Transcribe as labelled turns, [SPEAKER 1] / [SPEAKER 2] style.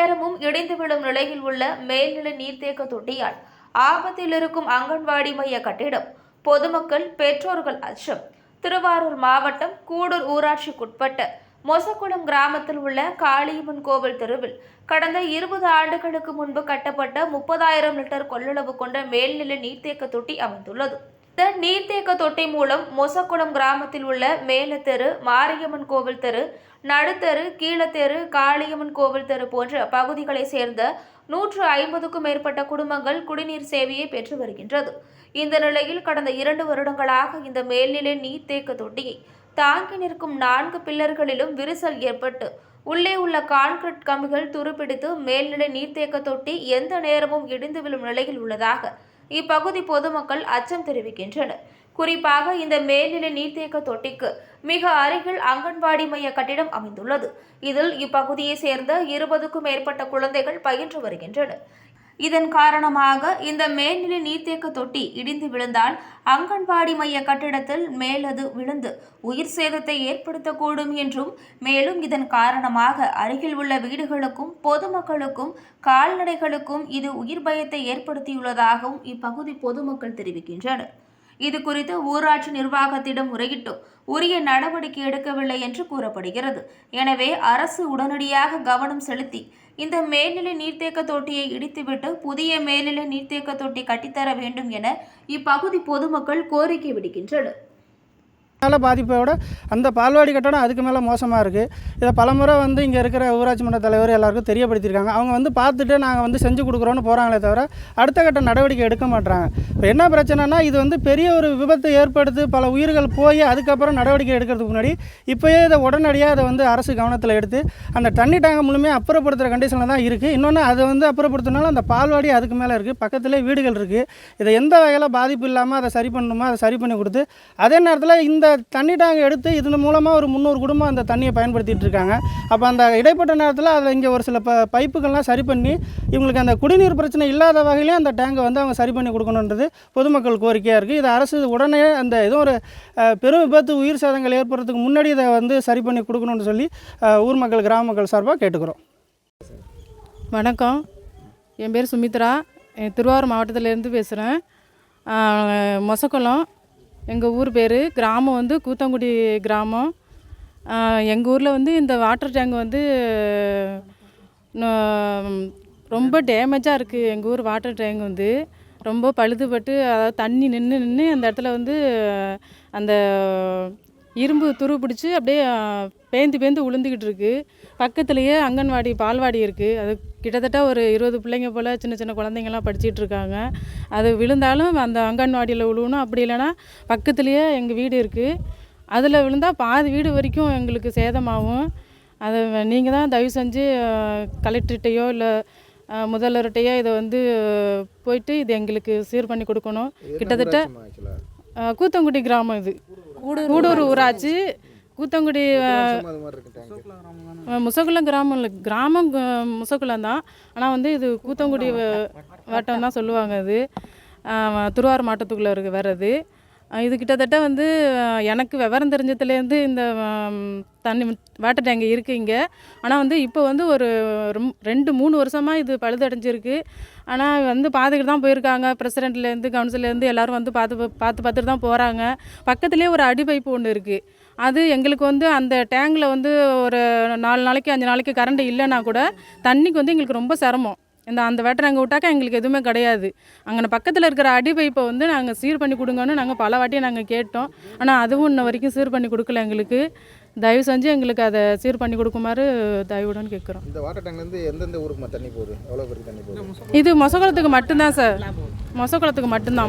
[SPEAKER 1] நேரமும் இடிந்து விழும் நிலையில் உள்ள மேல்நிலை நீர்த்தேக்க தொட்டியால் ஆபத்தில் இருக்கும் அங்கன்வாடி மைய கட்டிடம் பொதுமக்கள் பெற்றோர்கள் அச்சம் திருவாரூர் மாவட்டம் கூடூர் ஊராட்சிக்குட்பட்ட மொசக்குளம் கிராமத்தில் உள்ள காளியம்மன் கோவில் தெருவில் கடந்த இருபது ஆண்டுகளுக்கு முன்பு கட்டப்பட்ட முப்பதாயிரம் லிட்டர் கொள்ளளவு கொண்ட மேல்நிலை நீர்த்தேக்க தொட்டி அமைந்துள்ளது. த நீர்த்தேக்க தொட்டி மூலம் மொசக்குளம் கிராமத்தில் உள்ள மேலத்தெரு மாரியம்மன் கோவில் தெரு நடுத்தெரு கீழத்தெரு காளியம்மன் கோவில் தெரு போன்ற பகுதிகளைச் சேர்ந்த நூற்று ஐம்பதுக்கும் மேற்பட்ட குடும்பங்கள் குடிநீர் சேவையை பெற்று வருகின்றது. இந்த நிலையில் கடந்த இரண்டு வருடங்களாக இந்த மேல்நிலை நீர்த்தேக்க தொட்டியை தாங்கி நிற்கும் நான்கு பில்லர்களிலும் விரிசல் ஏற்பட்டு உள்ளே உள்ள கான்கிரீட் கம்பிகள் துருப்பிடித்து மேல்நிலை நீர்த்தேக்க தொட்டி எந்த நேரமும் இடிந்து விழும் நிலையில் உள்ளதாக இப்பகுதி பொதுமக்கள் அச்சம் தெரிவிக்கின்றனர். குறிப்பாக இந்த மேல்நிலை நீர்த்தேக்க தொட்டிக்கு மிக அருகில் அங்கன்வாடி மைய கட்டிடம் அமைந்துள்ளது. இதில் இப்பகுதியைச் சேர்ந்த இருபதுக்கும் மேற்பட்ட குழந்தைகள் பயின்று வருகின்றனர். இதன் காரணமாக இந்த மேல்நிலை நீர்த்தேக்க தொட்டி இடிந்து விழுந்தால் அங்கன்வாடி மைய கட்டிடத்தில் மேலது விழுந்து உயிர் சேதத்தை ஏற்படுத்தக்கூடும் என்றும் மேலும் இதன் காரணமாக அருகில் உள்ள வீடுகளுக்கும் பொதுமக்களுக்கும் கால்நடைகளுக்கும் இது உயிர் பயத்தை ஏற்படுத்தியுள்ளதாகவும் இப்பகுதி பொதுமக்கள் தெரிவிக்கின்றனர். இது குறித்து ஊராட்சி நிர்வாகத்திடம் முறையிட்டும் உரிய நடவடிக்கை எடுக்கவில்லை என்று கூறப்படுகிறது. எனவே அரசு உடனடியாக கவனம் செலுத்தி இந்த மேல்நிலை நீர்த்தேக்க தொட்டியை இடித்துவிட்டு புதிய மேல்நிலை நீர்த்தேக்க தொட்டி கட்டித்தர வேண்டும் என இப்பகுதி பொதுமக்கள் கோரிக்கை விடுக்கின்றனர்.
[SPEAKER 2] அதனால் பாதிப்பை விட அந்த பால்வாடி கட்டடம் அதுக்கு மேலே மோசமாக இருக்குது இதை பலமுறை வந்து இங்கே இருக்கிற ஊராட்சி மன்ற தலைவர் எல்லாருக்கும் தெரியப்படுத்தியிருக்காங்க. அவங்க வந்து பார்த்துட்டு நாங்கள் வந்து செஞ்சு கொடுக்குறோன்னு போகிறாங்களே தவிர அடுத்த கட்ட நடவடிக்கை எடுக்க மாட்டாங்க இப்போ என்ன பிரச்சனைனா இது வந்து பெரிய ஒரு விபத்தை ஏற்படுத்தி பல உயிர்கள் போய் அதுக்கப்புறம் நடவடிக்கை எடுக்கிறதுக்கு முன்னாடி இப்போயே இதை உடனடியாக அதை வந்து அரசு கவனத்தில் எடுத்து அந்த தண்ணி டேங்கை முழுமையாக அப்புறப்படுத்துகிற கண்டிஷனில் தான் இருக்குது இன்னொன்று அதை வந்து அப்புறப்படுத்தினாலும் அந்த பால்வாடி அதுக்கு மேலே இருக்குது பக்கத்துலேயே வீடுகள் இருக்குது இதை எந்த வகையில் பாதிப்பு இல்லாமல் அதை சரி பண்ணணுமோ அதை சரி பண்ணி கொடுத்து அதே நேரத்தில் இந்த தண்ணி டேங்க் எடுத்து இதன் மூலமாக ஒரு முந்நூறு குடும்பம் அந்த தண்ணியை பயன்படுத்திகிட்டு இருக்காங்க. அப்போ அந்த இடைப்பட்ட நேரத்தில் அதில் இங்கே ஒரு சில ப பைப்புகள்லாம் சரி பண்ணி இவங்களுக்கு அந்த குடிநீர் பிரச்சனை இல்லாத வகையிலே அந்த டேங்கை வந்து அவங்க சரி பண்ணி கொடுக்கணுன்றது பொதுமக்கள் கோரிக்கையாக இருக்குது இது அரசு உடனே அந்த ஏதோ ஒரு பெரும் விபத்து உயிர் சேதங்கள் ஏற்படுறதுக்கு முன்னாடி இதை வந்து சரி பண்ணி கொடுக்கணும்னு சொல்லி ஊர் மக்கள் கிராம மக்கள் சார்பாக கேட்டுக்கிறோம்.
[SPEAKER 3] வணக்கம். என் பேர் சுமித்ரா. திருவாரூர் மாவட்டத்திலேருந்து பேசுகிறேன் மொசக்குளம் எங்கள் ஊர் பேர். கிராமம் வந்து கூத்தங்குடி கிராமம். எங்கள் ஊரில் வந்து இந்த வாட்டர் டேங்க் வந்து ரொம்ப டேமேஜாக இருக்குது எங்கள் ஊர் வாட்டர் டேங்க் வந்து. ரொம்ப பழுதுபட்டு அதாவது தண்ணி நின்று நின்று அந்த இடத்துல வந்து அந்த இரும்பு துரு பிடிச்சி அப்படியே பேந்து பேந்து உளுந்துக்கிட்டு இருக்கு. பக்கத்துலேயே அங்கன்வாடி பால்வாடி இருக்குது அது கிட்டத்தட்ட ஒரு இருபது பிள்ளைங்க போல் சின்ன சின்ன குழந்தைங்கலாம் படிச்சிட்டு இருக்காங்க. அது விழுந்தாலும் அந்த அங்கன்வாடியில் விழுவணும் அப்படி இல்லைன்னா பக்கத்துலேயே எங்கள் வீடு இருக்குது அதில் விழுந்தால் பாதி வீடு வரைக்கும் எங்களுக்கு சேதமாகும். அதை நீங்கள் தான் தயவு செஞ்சு கலெக்டர்கிட்டையோ இல்லை முதல்வர்கிட்டையோ இதை வந்து போயிட்டு இது எங்களுக்கு சீர் பண்ணி கொடுக்கணும். கிட்டத்தட்ட கூத்தங்குடி கிராமம் இது. கூடூர் ஊராட்சி. கூத்தங்குடி முசகுளம் கிராமம் இல்லை கிராமம் முசகுளம் தான். ஆனால் வந்து இது கூத்தங்குடி வட்டம் தான் சொல்லுவாங்க இது அஹ், திருவாரூர் மாவட்டத்துக்குள்ளே இருக்கு வர்றது இது கிட்டத்தட்ட வந்து எனக்கு விவரம் தெரிஞ்சதுலேருந்து இந்த தண்ணி வாட்டர் டேங்க் இருக்குது இங்கே. ஆனால் வந்து இப்போ வந்து ஒரு ரொம்- ரெண்டு மூணு வருஷமாக இது பழுதடைஞ்சிருக்கு. ஆனால் வந்து பார்த்துக்கிட்டு தான் போயிருக்காங்க. பிரசிடென்ட்லேருந்து கவுன்சிலேருந்து எல்லாரும் வந்து பார்த்து பார்த்து பார்த்துட்டு தான் போகிறாங்க பக்கத்துலேயே ஒரு அடி பைப்பு ஒன்று இருக்குது அது எங்களுக்கு வந்து அந்த டேங்கில் வந்து ஒரு நாலு நாளைக்கு அஞ்சு நாளைக்கு கரண்ட் இல்லைன்னா கூட தண்ணிக்கு வந்து எங்களுக்கு ரொம்ப சிரமம். இந்த அந்த வேட்டை நாங்கள் விட்டாக்கா எங்களுக்கு எதுவுமே கிடையாது. அங்கே பக்கத்தில் இருக்கிற அடி பைப்பை வந்து நாங்கள் சீர் பண்ணி கொடுங்கன்னு நாங்கள் பல வாட்டி நாங்கள் கேட்டோம். ஆனால் அதுவும் இன்ன வரைக்கும் சீர் பண்ணி கொடுக்கல எங்களுக்கு. தயவு செஞ்சு எங்களுக்கு அதை சீர் பண்ணி கொடுக்குமாறு தயவுடன் கேட்குறோம்.
[SPEAKER 4] இந்த வாட்டர் டேங்க்லேருந்து எந்தெந்த ஊருக்கு தண்ணி போகுது? எவ்வளோ பேருக்கு தண்ணி போகுது?
[SPEAKER 3] இது மொசகுளத்துக்கு மட்டும்தான் சார். மொசகுளத்துக்கு மட்டும்தான்.